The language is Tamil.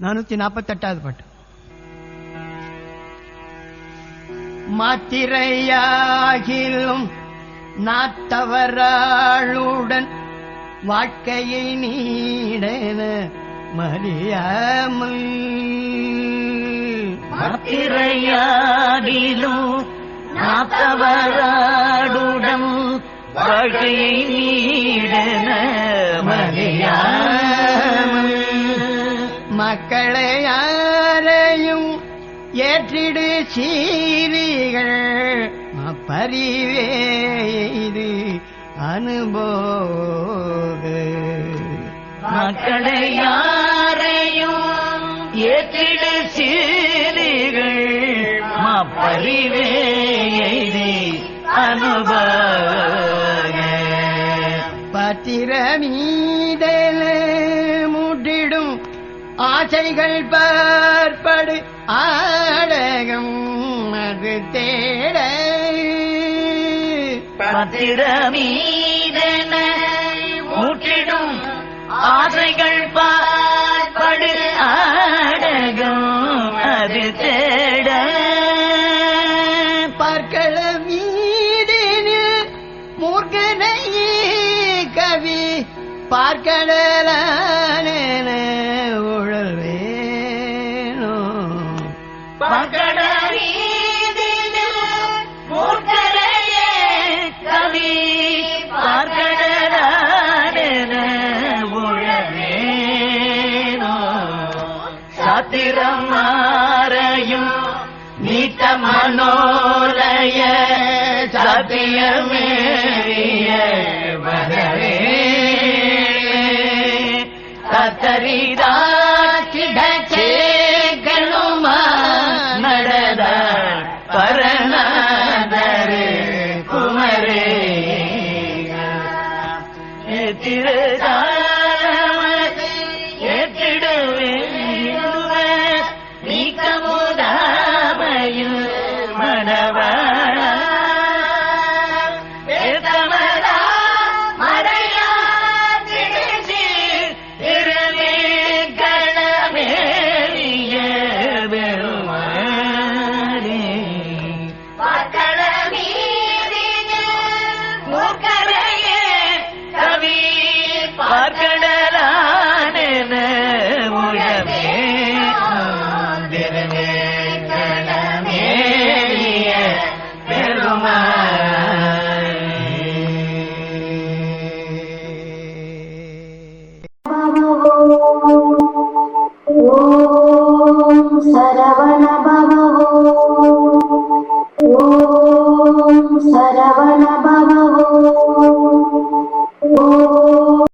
நானூத்தி நாற்பத்தெட்டாவது பாட்டு. மாத்திரையாகிலும் நாத்தவராளுடன் வாழ்க்கையை நீடன மறியாமல் பத்திரையாடிலும் நாத்தவராடுடம் வாழ்க்கையை நீடன மறியாமல். மக்களை யாரையும் ஏற்றிடு சீரிகள் பரிவே இது அனுபோக மக்களை யாரையும் ஏற்றிடு சீரிகள் மாப்பறிவே அனுபவ பத்திரமீதல முட்டிடும் ஆசைகள் பார்ப்படு ஆடகம் அது தேட பத்திரமீதன பார்க்கடலான உழல் வேணோ கவி. பார்க்கடலான உழவேனோ சாத்திரம் மாறையும் நீட்ட மனோலய சத்தியமேறிய. ಕತ್ತರಿದಾಚಿಡಚೆ ಗಣಮ ನಡೆದ ಪರಣದರೆ ಕುಮರೇ ತಿರೆ I don't know.